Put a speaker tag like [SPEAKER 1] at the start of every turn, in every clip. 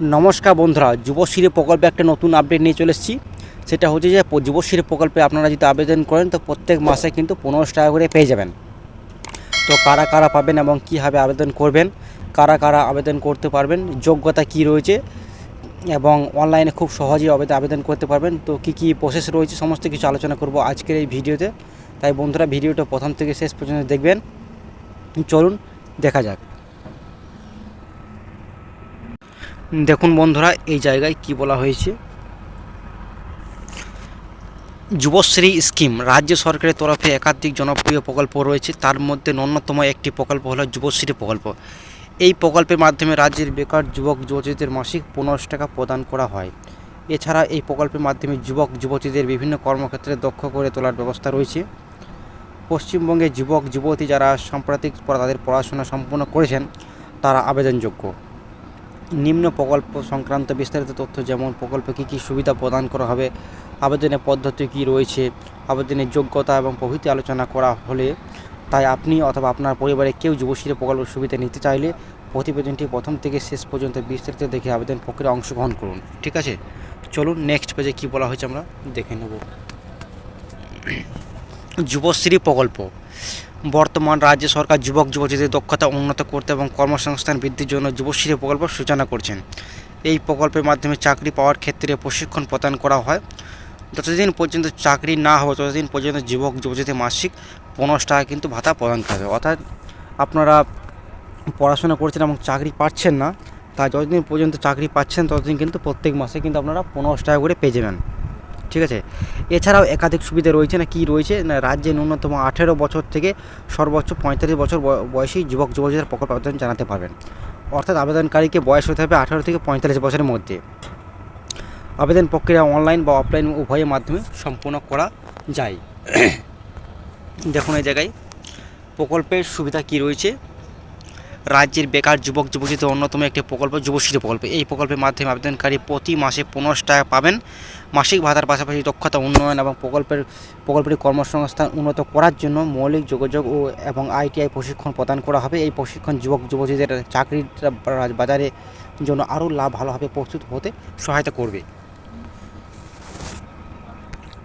[SPEAKER 1] নমস্কার বন্ধুরা, যুবশ্রী প্রকল্পে একটা নতুন আপডেট নিয়ে চলে এসেছি। সেটা হচ্ছে যে, যুবশ্রী প্রকল্পে আপনারা যদি আবেদন করেন, তো প্রত্যেক মাসে কিন্তু পনেরোশো টাকা করে পেয়ে যাবেন। তো কারা কারা পাবেন এবং কীভাবে আবেদন করবেন, কারা কারা আবেদন করতে পারবেন, যোগ্যতা কি রয়েছে, এবং অনলাইনে খুব সহজেই আবেদন আবেদন করতে পারবেন। তো কী কী প্রসেস রয়েছে, সমস্ত কিছু আলোচনা করব আজকের এই ভিডিওতে। তাই বন্ধুরা, ভিডিওটা প্রথম থেকে শেষ পর্যন্ত দেখবেন। চলুন, দেখা যাক। দেখুন বন্ধুরা, এই জায়গায় কি বলা হয়েছে? যুবশ্রী স্কিম, রাজ্য সরকারের তরফে একাধিক জনপ্রিয় প্রকল্প রয়েছে। তার মধ্যে ন্যূনতম একটি প্রকল্প হলো যুবশ্রী প্রকল্প। এই প্রকল্পের মাধ্যমে রাজ্যের বেকার যুবক যুবতীদের মাসিক পনেরোশো টাকা প্রদান করা হয়। এছাড়া এই প্রকল্পের মাধ্যমে যুবক যুবতীদের বিভিন্ন কর্মক্ষেত্রে দক্ষ করে তোলার ব্যবস্থা রয়েছে। পশ্চিমবঙ্গে যুবক যুবতী যারা সাম্প্রতিক তাদের পড়াশোনা সম্পূর্ণ করেছেন, তারা আবেদনযোগ্য। নিম্ন প্রকল্প সংক্রান্ত বিস্তারিত তথ্য যেমন প্রকল্পে কী কী সুবিধা প্রদান করা হবে, আবেদনের পদ্ধতি কী রয়েছে, আবেদনের যোগ্যতা এবং প্রভৃতি আলোচনা করা হলে তাই আপনি অথবা আপনার পরিবারে কেউ যুবশ্রী প্রকল্পের সুবিধা নিতে চাইলে প্রতিবেদনটি প্রথম থেকে শেষ পর্যন্ত বিস্তারিত দেখে আবেদন প্রক্রিয়া অংশগ্রহণ করুন। ঠিক আছে? চলুন নেক্সট পেজে কী বলা হয়েছে আমরা দেখে নেব। যুবশ্রী প্রকল্প। বর্তমান রাজ্য সরকার যুবক যুবতীদের দক্ষতা উন্নত করতে এবং কর্মসংস্থান বৃদ্ধির জন্য যুবশ্রী প্রকল্প সূচনা করছেন। এই প্রকল্পের মাধ্যমে চাকরি পাওয়ার ক্ষেত্রে প্রশিক্ষণ প্রদান করা হয়। যতদিন পর্যন্ত চাকরি না হবে, ততদিন পর্যন্ত যুবক যুবতীদের মাসিক পনেরোশো টাকা কিন্তু ভাতা প্রদান করা হবে অর্থাৎ আপনারা পড়াশোনা করছেন এবং চাকরি পাচ্ছেন না তা যতদিন পর্যন্ত চাকরি পাচ্ছেন, ততদিন কিন্তু প্রত্যেক মাসে কিন্তু আপনারা পনেরোশো টাকা করে পেয়ে যাবেন ঠিক আছে? এছাড়াও একাধিক সুবিধা রয়েছে না কি রয়েছে? না রাজ্যে ন্যূনতম আঠেরো বছর থেকে সর্বোচ্চ পঁয়তাল্লিশ বছর বয়সী যুবক, যুবতীদের প্রকল্প আবেদন জানাতে পারবেন। অর্থাৎ আবেদনকারীকে বয়স হতে হবে আঠেরো থেকে পঁয়তাল্লিশ বছরের মধ্যে। আবেদন প্রক্রিয়া অনলাইন বা অফলাইন উভয়ের মাধ্যমে সম্পূর্ণ করা যায়। দেখুন এই জায়গায় প্রকল্পের সুবিধা কি রয়েছে? রাজ্যের বেকার যুবক, যুবতীদের অন্যতম একটি প্রকল্প, যুবশ্রী প্রকল্প। এই প্রকল্পের মাধ্যমে আবেদনকারী প্রতি মাসে পনেরোশো টাকা পাবেন। মাসিক ভাতার পাশাপাশি দক্ষতা উন্নয়ন এবং প্রকল্পের প্রকল্পটি কর্মসংস্থান উন্নত করার জন্য মৌলিক যোগাযোগ ও, এবং আইটিআই প্রশিক্ষণ প্রদান করা হবে। এই প্রশিক্ষণ যুবক, যুবতীদের চাকরির বাজারে জন্য আরও লাভ ভালোভাবে প্রস্তুত হতে সহায়তা করবে।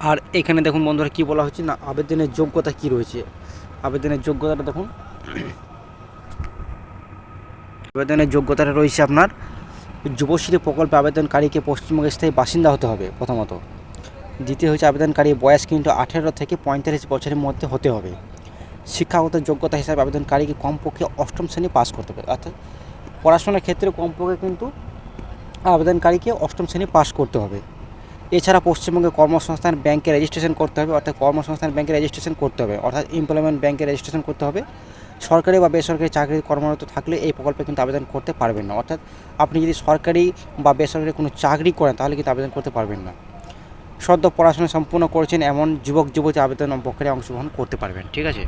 [SPEAKER 1] আর এখানে দেখুন বন্ধুরা কি বলা হচ্ছে না, আবেদনের যোগ্যতা কি রয়েছে? আবেদনের যোগ্যতাটা দেখুন। আবেদনের যোগ্যতাটা রয়েছে আপনার। যুবশ্রী প্রকল্পে আবেদনকারীকে পশ্চিমবঙ্গের স্থায়ী বাসিন্দা হতে হবে প্রথমত। দ্বিতীয় হচ্ছে আবেদনকারী বয়স কিন্তু আঠেরো থেকে পঁয়তাল্লিশ বছরের মধ্যে হতে হবে। শিক্ষাগত যোগ্যতা হিসাবে আবেদনকারীকে কমপক্ষে অষ্টম শ্রেণি পাস করতে হবে। অর্থাৎ পড়াশোনার ক্ষেত্রে কমপক্ষে কিন্তু আবেদনকারীকে অষ্টম শ্রেণি পাস করতে হবে। এছাড়া পশ্চিমবঙ্গে কর্মসংস্থান ব্যাংকে রেজিস্ট্রেশন করতে হবে, অর্থাৎ কর্মসংস্থান ব্যাংকে রেজিস্ট্রেশন করতে হবে, অর্থাৎ এমপ্লয়মেন্ট ব্যাংকে রেজিস্ট্রেশন করতে হবে। সরকারি বা বেসরকারি চাকরি কর্মরত থাকলে এই প্রকল্পে কিন্তু আবেদন করতে পারবেন না। অর্থাৎ আপনি যদি সরকারি বা বেসরকারি কোনো চাকরি করেন, তাহলে কিন্তু আবেদন করতে পারবেন না। সদ্য পড়াশোনা সম্পূর্ণ করেছেন এমন যুবক, যুবতী আবেদন প্রক্রিয়ায় অংশগ্রহণ করতে পারবেন, ঠিক আছে?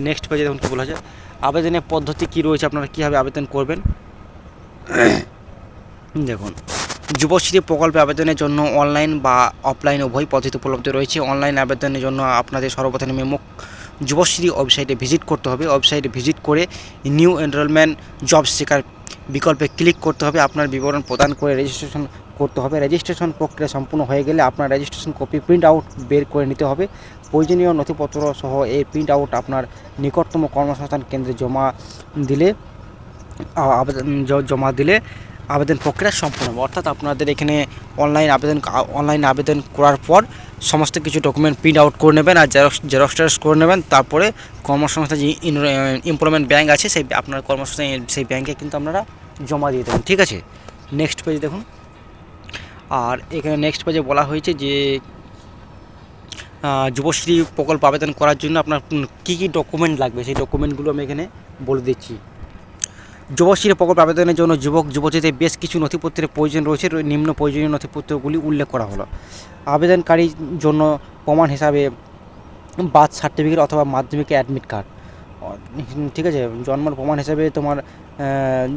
[SPEAKER 1] নেক্সট পেজে দেখুন কী বলা আছে। আবেদনের পদ্ধতি কী রয়েছে, আপনারা কীভাবে আবেদন করবেন? দেখুন, যুবশ্রী প্রকল্পে আবেদনের জন্য অনলাইন বা অফলাইন উভয় পদ্ধতি উপলব্ধ রয়েছে। অনলাইন আবেদনের জন্য আপনাদের সর্বপ্রথমে মুখ যুবশ্রী ওয়েবসাইটে ভিজিট করতে হবে। ওয়েবসাইটে ভিজিট করে নিউ এনরোলমেন্ট জব শেখার বিকল্পে ক্লিক করতে হবে। আপনার বিবরণ প্রদান করে রেজিস্ট্রেশন করতে হবে। রেজিস্ট্রেশন প্রক্রিয়া সম্পূর্ণ হয়ে গেলে আপনার রেজিস্ট্রেশন কপি প্রিন্ট আউট বের করে নিতে হবে। প্রয়োজনীয় নথিপত্র সহ এই প্রিন্ট আউট আপনার নিকটতম কর্মসংস্থান কেন্দ্রে জমা দিলে জমা দিলে আবেদন প্রক্রিয়া সম্পূর্ণ হবে। অর্থাৎ আপনাদের এখানে অনলাইন আবেদন অনলাইন আবেদন করার পর সমস্ত কিছু ডকুমেন্ট প্রিন্ট আউট করে নেবেন আর জেরক্স জেরক্স টেরক্স করে নেবেন। তারপরে কর্মসংস্থান যে এমপ্লয়মেন্ট ব্যাঙ্ক আছে, সেই, আপনার কর্মসংস্থান সেই ব্যাঙ্কে কিন্তু আপনারা জমা দিয়ে দেবেন। ঠিক আছে? নেক্সট পেজ দেখুন। আর এখানে নেক্সট পেজে বলা হয়েছে যে যুবশ্রী প্রকল্প আবেদন করার জন্য আপনার কী কী ডকুমেন্ট লাগবে? সেই ডকুমেন্টগুলো আমি এখানে বলে দিচ্ছি। যুবশ্রী প্রকল্প আবেদনের জন্য যুবক, যুবতীদের বেশ কিছু নথিপত্রের প্রয়োজন রয়েছে। নিম্ন প্রয়োজনীয় নথিপত্রগুলি উল্লেখ করা হলো। আবেদনকারীর জন্য প্রমাণ হিসাবে বার্থ সার্টিফিকেট অথবা মাধ্যমিক অ্যাডমিট কার্ড। ঠিক আছে? জন্মের প্রমাণ হিসাবে তোমার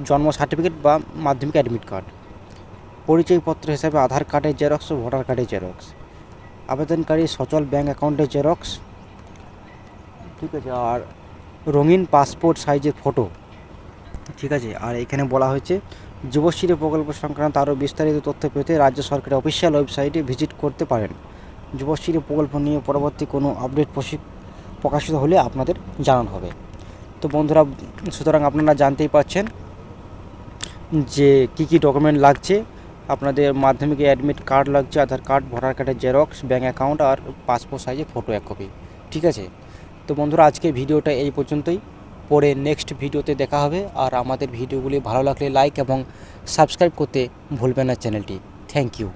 [SPEAKER 1] জন্ম সার্টিফিকেট বা মাধ্যমিক অ্যাডমিট কার্ড। পরিচয়পত্র হিসাবে আধার কার্ডের জেরক্স ও ভোটার কার্ডের জেরক্স। আবেদনকারী সচল ব্যাংক অ্যাকাউন্টের জেরক্স। ঠিক আছে? আর রঙিন পাসপোর্ট সাইজের ফটো। ঠিক আছে, আর এখানে বলা হয়েছে, যুবশ্রী প্রকল্প সংক্রান্ত আরও বিস্তারিত তথ্য পেতে রাজ্য সরকারের অফিসিয়াল ওয়েবসাইটে ভিজিট করতে পারেন। যুবশ্রী প্রকল্প নিয়ে পরবর্তী কোনো আপডেট প্রকাশিত হলে আপনাদের জানানো হবে। তো বন্ধুরা, সুতরাং আপনারা জানতেই পাচ্ছেন যে কী কী ডকুমেন্ট লাগছে। আপনাদের মাধ্যমিকে অ্যাডমিট কার্ড লাগছে আধার কার্ড ভোটার কার্ডের জেরক্স ব্যাঙ্ক অ্যাকাউন্ট আর পাসপোর্ট সাইজে ফটো এক কপি ঠিক আছে? তো বন্ধুরা আজকে ভিডিওটা এই পর্যন্তই। পরে নেক্সট ভিডিওতে দেখা হবে। আর আমাদের ভিডিওগুলি ভালো লাগলে লাইক এবং সাবস্ক্রাইব করতে ভুলবেন না চ্যানেলটি। Thank you